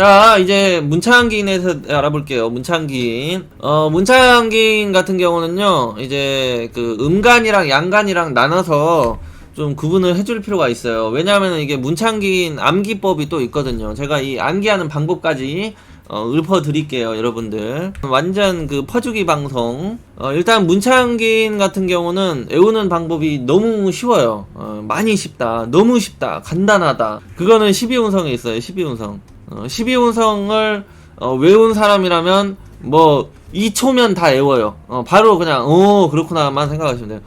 자, 이제 문창기인에서 알아볼게요. 문창기인. 어, 문창기인 같은 경우는요, 이제 그 음간이랑 양간이랑 나눠서 좀 구분을 해줄 필요가 있어요. 왜냐하면 이게 문창기인 암기법이 또 있거든요. 제가 이 암기하는 방법까지 어, 읊어드릴게요, 여러분들. 완전 그 퍼주기 방송. 어, 일단 문창기인 같은 경우는 외우는 방법이 너무 쉬워요. 어, 많이 쉽다. 너무 쉽다. 간단하다. 그거는 12운성에 있어요, 12운성. 어, 12운성을 어, 외운 사람이라면 뭐 2초면 다 외워요. 어, 바로 그냥 어 그렇구나만 생각하시면 돼요.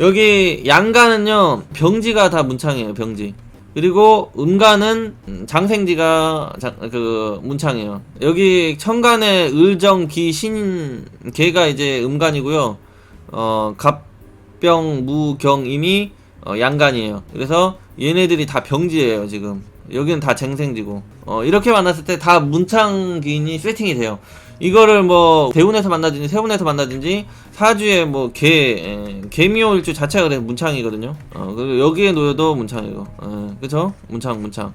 여기 양가는요 병지가 다 문창이에요 병지. 그리고 음가는 음, 장생지가 자- 그 문창이에요. 여기 천간의 을정 기신 개가 이제 음간이고요. 어 갑병 무경임이 어, 양간이에요. 그래서 얘네들이 다 병지예요 지금. 여기는 다 쟁생지고. 어 이렇게 만났을 때 다 문창기인이 세팅이 돼요. 이거를 뭐 대운에서 만나든지 세운에서 만나든지 사주에 뭐개 개미호일주 자체가 그래서 문창이거든요. 어 그리고 여기에 놓여도 문창이고, 어, 그쵸? 문창 문창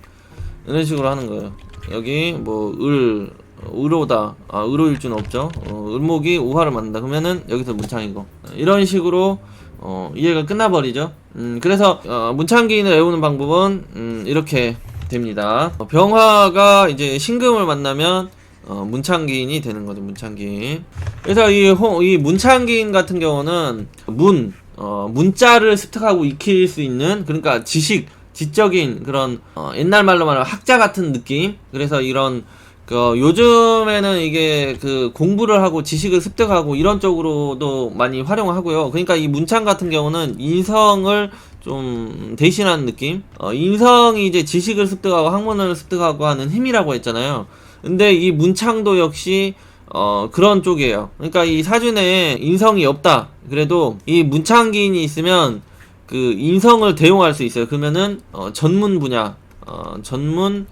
이런 식으로 하는 거예요. 여기 뭐을 의로다 아 의로일주는 없죠. 어, 을목이 우화를 만든다. 그러면은 여기서 문창이고 어, 이런 식으로 어, 이해가 끝나버리죠. 음, 그래서 어, 문창기인을 외우는 방법은 음, 이렇게 됩니다. 어, 병화가 이제 신금을 만나면 어, 문창기인이 되는 거죠. 문창기인. 그래서 이, 홍, 이 문창기인 같은 경우는 문, 어, 문자를 습득하고 익힐 수 있는 그러니까 지식, 지적인 그런 어, 옛날 말로 말하면 학자 같은 느낌. 그래서 이런 그 요즘에는 이게 그 공부를 하고 지식을 습득하고 이런 쪽으로도 많이 활용하고요. 그러니까 이 문창 같은 경우는 인성을 좀 대신하는 느낌. 어, 인성이 이제 지식을 습득하고 학문을 습득하고 하는 힘이라고 했잖아요. 근데 이 문창도 역시 어 그런 쪽이에요. 그러니까 이 사준에 인성이 없다. 그래도 이 문창기인이 있으면 그 인성을 대용할 수 있어요. 그러면은 어 전문 분야, 어 전문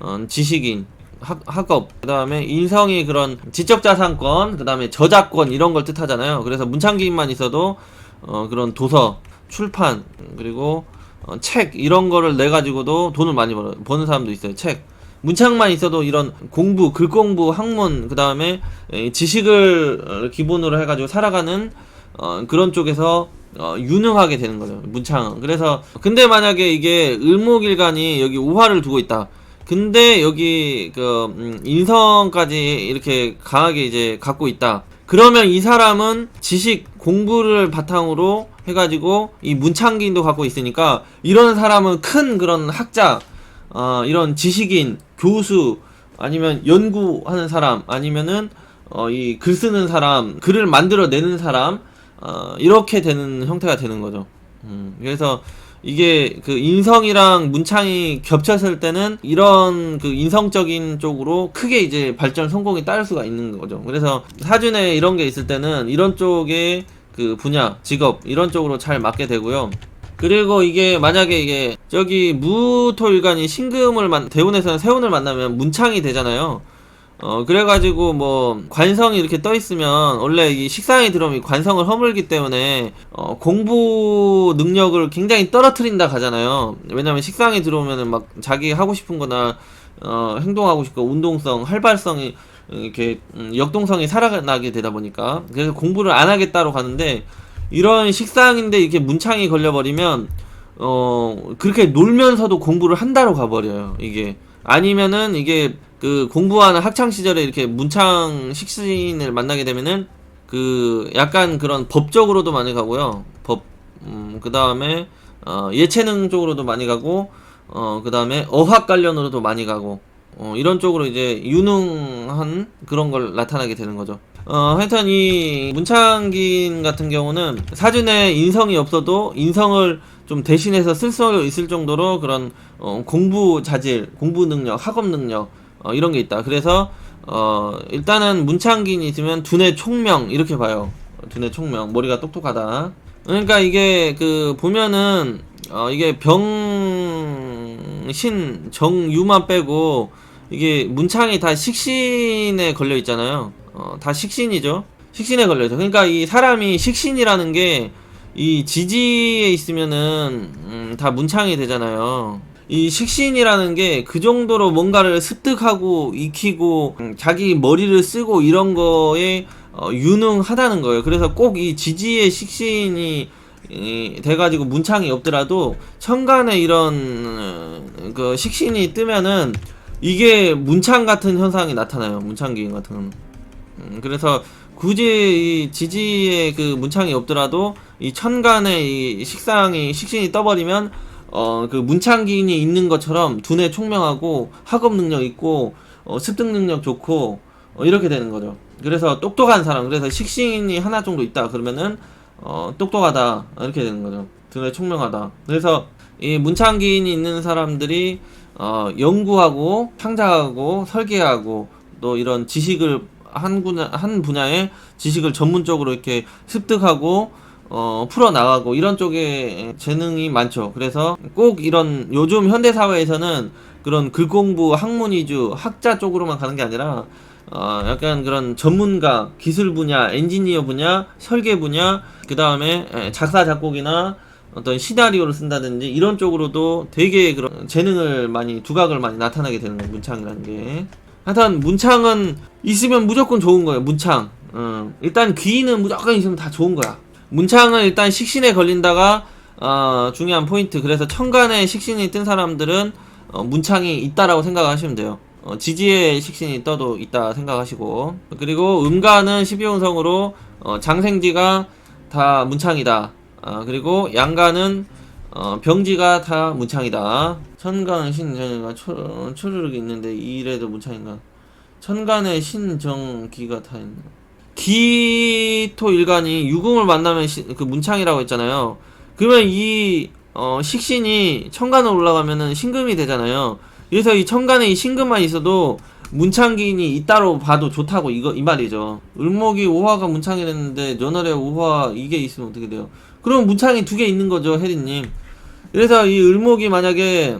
어 지식인, 학, 학업, 그 다음에 인성이 그런 지적자산권, 그 다음에 저작권 이런 걸 뜻하잖아요. 그래서 문창기인만 있어도 어 그런 도서, 출판, 그리고 어, 책 이런 거를 내 가지고도 돈을 많이 벌어 버는 사람도 있어요. 책. 문창만 있어도 이런 공부, 글 공부, 학문, 그 다음에 지식을 어, 기본으로 해가지고 살아가는 어, 그런 쪽에서 어, 유능하게 되는 거죠. 문창은. 그래서 근데 만약에 이게 을목일간이 여기 우화를 두고 있다. 근데 여기 그 음, 인성까지 이렇게 강하게 이제 갖고 있다. 그러면 이 사람은 지식 공부를 바탕으로 해가지고 이 문창기인도 갖고 있으니까 이런 사람은 큰 그런 학자, 어, 이런 지식인, 교수 아니면 연구하는 사람 아니면은 어, 이 글 쓰는 사람, 글을 만들어내는 사람 어, 이렇게 되는 형태가 되는 거죠. 음, 그래서 이게 그 인성이랑 문창이 겹쳤을 때는 이런 그 인성적인 쪽으로 크게 이제 발전 성공이 따를 수가 있는 거죠. 그래서 사준에 이런 게 있을 때는 이런 쪽의 그 분야, 직업 이런 쪽으로 잘 맞게 되고요. 그리고 이게 만약에 이게 저기 무토일간이 신금을 만 대운에서는 세운을 만나면 문창이 되잖아요. 어 그래가지고 뭐 관성이 이렇게 떠 있으면 원래 이 식상이 들어오면 이 관성을 허물기 때문에 어 공부 능력을 굉장히 떨어뜨린다 가잖아요. 왜냐면 식상이 들어오면은 막 자기 하고 싶은거나 어 행동하고 싶고 운동성, 활발성이 이렇게 음, 역동성이 살아나게 되다 보니까. 그래서 공부를 안 하겠다로 가는데 이런 식상인데 이렇게 문창이 걸려버리면 어 그렇게 놀면서도 공부를 한다로 가버려요 이게. 아니면은 이게 그 공부하는 학창 시절에 이렇게 문창 식신을 만나게 되면은 그 약간 그런 법적으로도 많이 가고요. 법그 다음에 어 예체능 쪽으로도 많이 가고 어그 다음에 어학 관련으로도 많이 가고 어, 이런 쪽으로 이제 유능한 그런 걸 나타나게 되는 거죠. 어, 하여튼 이 문창긴 같은 경우는 사전에 인성이 없어도 인성을 좀 대신해서 쓸 수 있을 정도로 그런 어, 공부 자질, 공부 능력, 학업 능력 어, 이런 게 있다. 그래서 어, 일단은 문창긴이 있으면 두뇌 총명 이렇게 봐요. 두뇌 총명 머리가 똑똑하다. 그러니까 이게 그 보면은 어, 이게 병 신 정유만 빼고 이게 문창이 다 식신에 걸려 있잖아요. 어, 다 식신이죠. 식신에 걸려 있죠. 그러니까 이 사람이 식신이라는 게 이 지지에 있으면은 음, 다 문창이 되잖아요. 이 식신이라는 게 그 정도로 뭔가를 습득하고 익히고 음, 자기 머리를 쓰고 이런 거에 어, 유능하다는 거예요. 그래서 꼭 이 지지의 식신이 이, 돼가지고 문창이 없더라도 천간에 이런 어, 그 식신이 뜨면은 이게 문창 같은 현상이 나타나요. 문창기인 같은 건. 음, 그래서 굳이 이 지지에 그 문창이 없더라도 이 천간에 이 식상이 식신이 떠버리면 어 그 문창 기인이 있는 것처럼 두뇌 총명하고 학업 능력 있고 어, 습득 능력 좋고 어, 이렇게 되는 거죠. 그래서 똑똑한 사람 그래서 식신이 하나 정도 있다 그러면은 어 똑똑하다 이렇게 되는 거죠. 두뇌 총명하다. 그래서 이 문창 기인이 있는 사람들이 어 연구하고 창작하고 설계하고 또 이런 지식을 한 분야 한 분야의 지식을 전문적으로 이렇게 습득하고 어 풀어 나가고 이런 쪽에 재능이 많죠. 그래서 꼭 이런 요즘 현대 사회에서는 그런 글 공부 학문 위주 학자 쪽으로만 가는 게 아니라 어 약간 그런 전문가 기술 분야 엔지니어 분야 설계 분야 그 다음에 작사 작곡이나 어떤 시나리오를 쓴다든지 이런 쪽으로도 되게 그런 재능을 많이 두각을 많이 나타나게 되는 거예요 문창이라는 게. 하여튼 문창은 있으면 무조건 좋은 거예요 문창. 어, 일단 귀는 무조건 있으면 다 좋은 거야. 문창은 일단 식신에 걸린다가 어, 중요한 포인트. 그래서 천간에 식신이 뜬 사람들은 어, 문창이 있다라고 생각하시면 돼요 어, 지지의 식신이 떠도 있다 생각하시고. 그리고 음가는 12운성으로 어, 장생지가 다 문창이다. 아, 그리고 양가는 어, 병지가 다 문창이다. 천간은 신정이가 초르륵 있는데 이래도 문창인가? 천간에 신정기가 다 있나 기토 일간이 유금을 만나면 시, 그 문창이라고 했잖아요. 그러면 이 어, 식신이 천간으로 올라가면은 신금이 되잖아요. 그래서 이 천간에 이 신금만 있어도 문창기인이 이따로 봐도 좋다고 이거 이 말이죠. 을목이 오화가 문창이 됐는데 연월에 오화 이게 있으면 어떻게 돼요? 그럼 문창이 두 개 있는 거죠, 혜리님. 그래서 이 을목이 만약에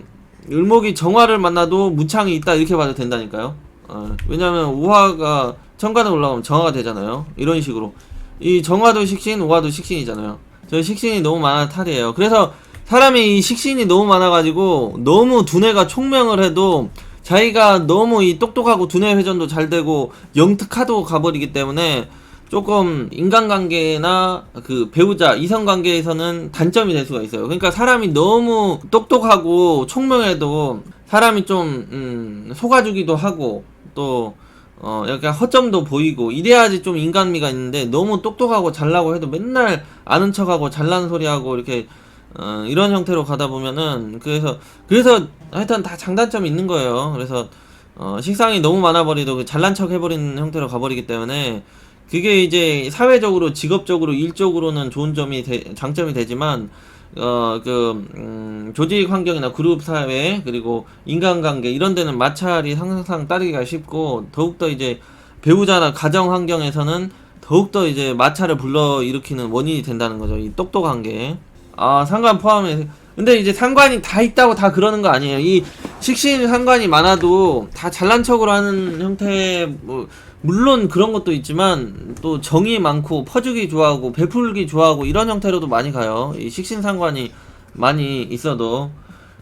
을목이 정화를 만나도 문창이 있다 이렇게 봐도 된다니까요. 어, 왜냐면 오화가 천간에 올라가면 정화가 되잖아요. 이런 식으로. 이 정화도 식신, 오화도 식신이잖아요. 저 식신이 너무 많아 탈이에요. 그래서 사람이 이 식신이 너무 많아가지고 너무 두뇌가 총명을 해도 자기가 너무 이 똑똑하고 두뇌 회전도 잘 되고 영특하도 가버리기 때문에 조금 인간관계나 그 배우자 이성관계에서는 단점이 될 수가 있어요. 그러니까 사람이 너무 똑똑하고 총명해도 사람이 좀 음, 속아주기도 하고 또 어, 약간 허점도 보이고, 이래야지 좀 인간미가 있는데, 너무 똑똑하고 잘나고 해도 맨날 아는 척하고 잘난 소리하고, 이렇게, 어, 이런 형태로 가다 보면은, 그래서, 그래서 하여튼 다 장단점이 있는 거예요. 그래서, 어, 식상이 너무 많아 버리도 그 잘난 척 해버리는 형태로 가버리기 때문에, 그게 이제 사회적으로, 직업적으로, 일적으로는 좋은 점이, 되, 장점이 되지만, 어, 그, 음, 조직 환경이나 그룹 사회, 그리고 인간관계, 이런 데는 마찰이 항상 따르기가 쉽고, 더욱더 이제 배우자나 가정 환경에서는 더욱더 이제 마찰을 불러 일으키는 원인이 된다는 거죠. 이 똑똑한 게. 아, 상관 포함해. 근데 이제 상관이 다 있다고 다 그러는 거 아니에요. 이 식신 상관이 많아도 다 잘난 척으로 하는 형태, 뭐, 물론 그런 것도 있지만 또 정이 많고 퍼주기 좋아하고 베풀기 좋아하고 이런 형태로도 많이 가요. 이 식신 상관이 많이 있어도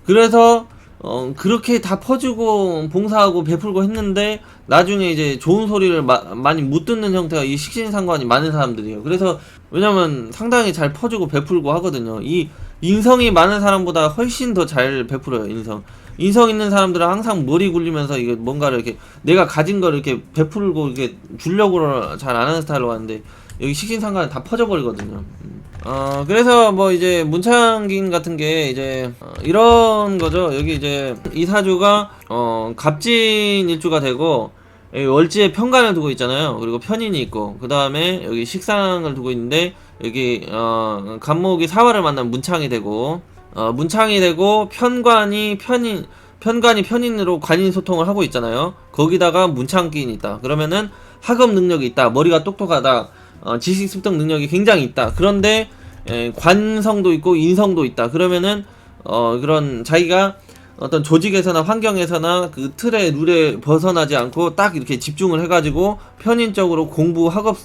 그래서 어 그렇게 다 퍼주고 봉사하고 베풀고 했는데 나중에 이제 좋은 소리를 마, 많이 못 듣는 형태가 이 식신상관이 많은 사람들이에요. 그래서 왜냐면 상당히 잘 퍼주고 베풀고 하거든요. 이 인성이 많은 사람보다 훨씬 더 잘 베풀어요. 인성. 인성 있는 사람들은 항상 머리 굴리면서 이게 뭔가를 이렇게 내가 가진 걸 이렇게 베풀고 이렇게 주려고 잘 안 하는 스타일로 하는데 여기 식신상관은 다 퍼져버리거든요. 음. 어 그래서 뭐 이제 문창긴 같은 게 이제 어, 이런 거죠. 여기 이제 이 사주가 어 갑진 일주가 되고 월지에 편관을 두고 있잖아요. 그리고 편인이 있고 그 다음에 여기 식상을 두고 있는데 여기 어 간목이 사화를 만나면 문창이 되고 어, 문창이 되고 편관이 편인 편관이 편인으로 관인 소통을 하고 있잖아요. 거기다가 문창기인이 있다. 그러면은 학업 능력이 있다. 머리가 똑똑하다. 어, 지식 습득 능력이 굉장히 있다. 그런데 에, 관성도 있고 인성도 있다. 그러면은 어, 그런 자기가 어떤 조직에서나 환경에서나 그 틀의 룰에 벗어나지 않고 딱 이렇게 집중을 해가지고 편인적으로 공부 학업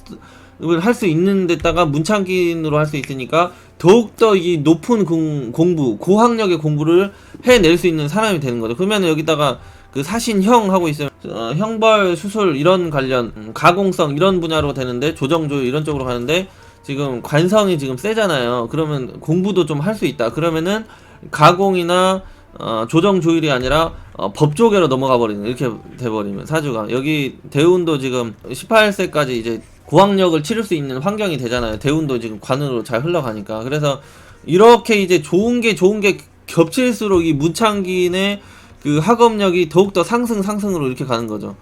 할수 있는 데다가 문창기인으로 할 수 있으니까 더욱더 이 높은 공, 공부, 고학력의 공부를 해낼 수 있는 사람이 되는 거죠. 그러면 여기다가 그 사신형 하고 있으면 어, 형벌 수술 이런 관련 음, 가공성 이런 분야로 되는데 조정조 이런 쪽으로 가는데 지금 관성이 지금 세잖아요. 그러면 공부도 좀 할 수 있다. 그러면은 가공이나 어, 조정 조율이 아니라 어, 법조계로 넘어가 버리는 이렇게 돼버리면 사주가 여기 대운도 지금 18세까지 이제 고학력을 치를 수 있는 환경이 되잖아요. 대운도 지금 관으로 잘 흘러가니까 그래서 이렇게 이제 좋은 게 좋은 게 겹칠수록 이 문창기인의 그 학업력이 더욱더 상승 상승으로 이렇게 가는 거죠.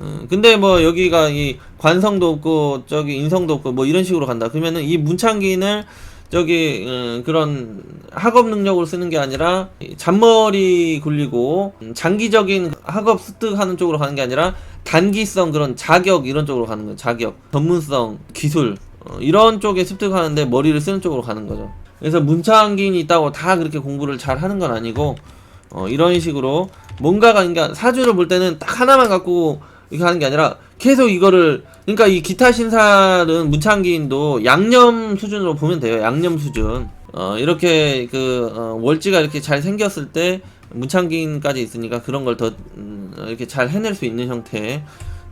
음, 근데 뭐 여기가 이 관성도 없고 저기 인성도 없고 뭐 이런 식으로 간다. 그러면은 이 문창기인을 저기 음, 그런 학업 능력으로 쓰는 게 아니라 이 잔머리 굴리고 음, 장기적인 학업 습득하는 쪽으로 가는 게 아니라 단기성 그런 자격 이런 쪽으로 가는 거예요. 자격, 전문성, 기술 어, 이런 쪽에 습득하는데 머리를 쓰는 쪽으로 가는 거죠. 그래서 문창기인이 있다고 다 그렇게 공부를 잘 하는 건 아니고 어, 이런 식으로 뭔가가 그러니까 사주를 볼 때는 딱 하나만 갖고 이렇게 하는 게 아니라 계속 이거를 그러니까 이 기타 신살은 문창기인도 양념 수준으로 보면 돼요. 양념 수준. 어, 이렇게 그 어, 월지가 이렇게 잘 생겼을 때 문창기인까지 있으니까 그런 걸더 음, 이렇게 잘 해낼 수 있는 형태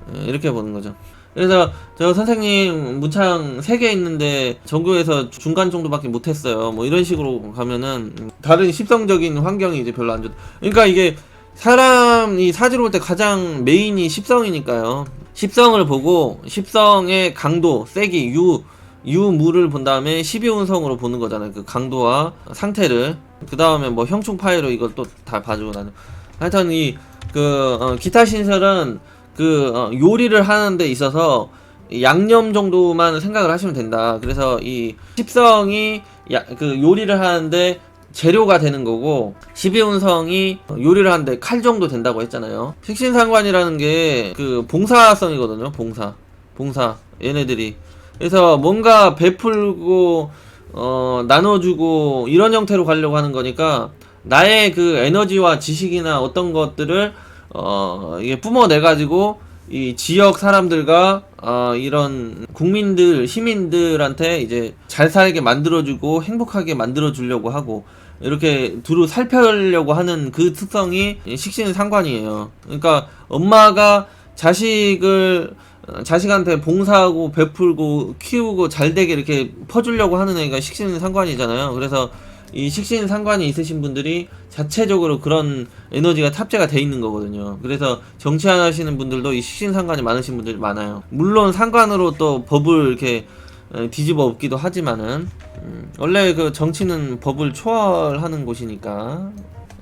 어, 이렇게 보는 거죠. 그래서 저 선생님 문창 3개 있는데 전교에서 중간 정도밖에 못했어요. 뭐 이런 식으로 가면은 다른 십성적인 환경이 이제 별로 안 좋다. 그러니까 이게 사람이 사주를 볼때 가장 메인이 십성이니까요. 십성을 보고 십성의 강도, 세기, 유, 유무를 본 다음에 12운성으로 보는 거잖아요. 그 강도와 상태를. 그 다음에 뭐 형충 파이로 이걸 또 다 봐주고 나는. 하여튼 이, 그, 어, 기타 신설은 그, 어, 요리를 하는 데 있어서 이 양념 정도만 생각을 하시면 된다. 그래서 이 십성이 야, 그 요리를 하는데 재료가 되는 거고 12운성이 요리를 하는데 칼 정도 된다고 했잖아요. 식신상관이라는 게 그 봉사성이거든요. 봉사. 봉사. 얘네들이. 그래서 뭔가 베풀고 어 나눠주고 이런 형태로 가려고 하는 거니까 나의 그 에너지와 지식이나 어떤 것들을 어 이게 뿜어내 가지고 이 지역 사람들과 어 이런 국민들 시민들한테 이제 잘 살게 만들어주고 행복하게 만들어주려고 하고 이렇게 두루 살펴려고 하는 그 특성이 식신 상관이에요. 그러니까 엄마가 자식을 어, 자식한테 봉사하고 베풀고 키우고 잘 되게 이렇게 퍼주려고 하는 애가 식신 상관이잖아요. 그래서 이 식신 상관이 있으신 분들이 자체적으로 그런 에너지가 탑재가 돼 있는 거거든요. 그래서 정치하시는 분들도 이 식신 상관이 많으신 분들이 많아요. 물론 상관으로 또 법을 이렇게 어, 뒤집어 엎기도 하지만은 음, 원래 그 정치는 법을 초월하는 곳이니까.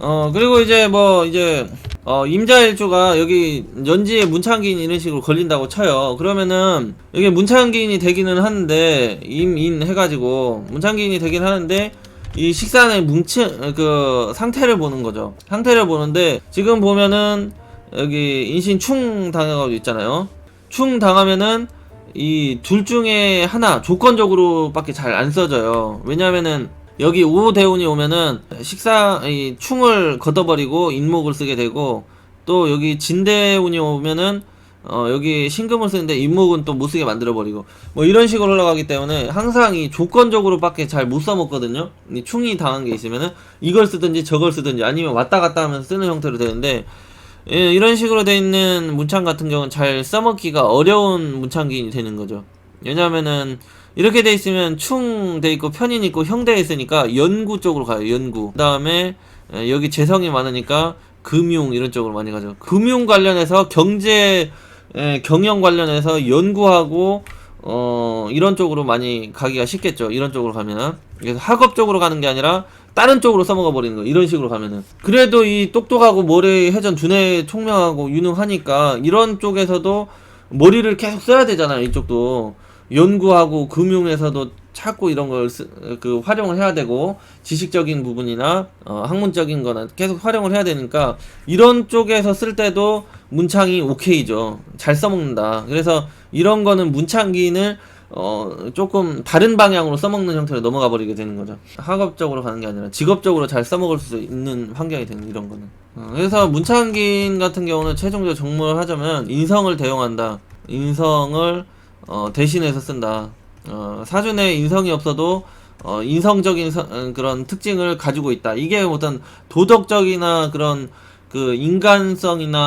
어 그리고 이제 뭐 이제 어 임자일주가 여기 연지에 문창기인 이런 식으로 걸린다고 쳐요. 그러면은 여기 문창기인이 되기는 하는데 임인 해가지고 문창기인이 되긴 하는데 이 식산의 뭉치 그 상태를 보는 거죠. 상태를 보는데 지금 보면은 여기 인신 충 당해가지고 있잖아요. 충 당하면은 이 둘 중에 하나 조건적으로밖에 잘 안 써져요. 왜냐면은 여기 우대운이 오면은 식사 이 충을 걷어버리고 인목을 쓰게 되고 또 여기 진대운이 오면은 어 여기 신금을 쓰는데 인목은 또 못 쓰게 만들어 버리고 뭐 이런 식으로 흘러가기 때문에 항상 이 조건적으로밖에 잘 못 써먹거든요. 이 충이 당한 게 있으면은 이걸 쓰든지 저걸 쓰든지 아니면 왔다 갔다 하면서 쓰는 형태로 되는데 예, 이런 식으로 돼 있는 문창 같은 경우는 잘 써먹기가 어려운 문창기인이 되는 거죠. 왜냐면은 이렇게 돼 있으면 충 돼 있고 편인 있고 형돼 있으니까 연구 쪽으로 가요. 연구. 그다음에 예, 여기 재성이 많으니까 금융 이런 쪽으로 많이 가죠. 금융 관련해서 경제 예, 경영 관련해서 연구하고 어 이런 쪽으로 많이 가기가 쉽겠죠. 이런 쪽으로 가면 그래서 학업 쪽으로 가는 게 아니라 다른 쪽으로 써먹어 버리는 거 이런 식으로 가면은. 그래도 이 똑똑하고 머리 회전 두뇌 총명하고 유능하니까 이런 쪽에서도 머리를 계속 써야 되잖아요 이쪽도. 연구하고 금융에서도 찾고 이런 걸 그 활용을 해야 되고 지식적인 부분이나 어, 학문적인 거나 계속 활용을 해야 되니까 이런 쪽에서 쓸 때도 문창이 오케이죠. 잘 써먹는다. 그래서 이런 거는 문창기인을 어 조금 다른 방향으로 써먹는 형태로 넘어가 버리게 되는 거죠. 학업적으로 가는 게 아니라 직업적으로 잘 써먹을 수 있는 환경이 되는 이런 거는. 어, 그래서 문창기인 같은 경우는 최종적으로 정문을 하자면 인성을 대용한다. 인성을 어, 대신해서 쓴다. 어, 사준에 인성이 없어도 어, 인성적인 서- 어, 그런 특징을 가지고 있다. 이게 어떤 도덕적이나 그런 그 인간성이나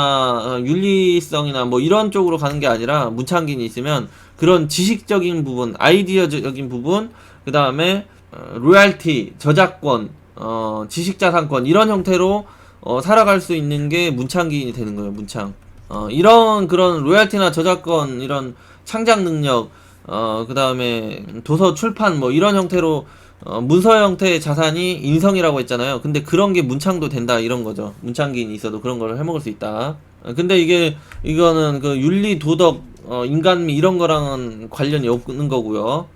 어, 윤리성이나 뭐 이런 쪽으로 가는 게 아니라 문창기인이 있으면 그런 지식적인 부분, 아이디어적인 부분, 그 다음에 어, 로얄티, 저작권, 어, 지식자산권 이런 형태로 어, 살아갈 수 있는 게 문창기인이 되는 거예요. 문창. 어, 이런 그런 로얄티나 저작권 이런 창작 능력, 어, 그 다음에 도서 출판 뭐 이런 형태로 어, 문서 형태의 자산이 인성이라고 했잖아요. 근데 그런 게 문창도 된다 이런 거죠. 문창기인이 있어도 그런 걸 해먹을 수 있다. 어, 근데 이게 이거는 그 윤리 도덕 어, 인간미 이런 거랑은 관련이 없는 거고요.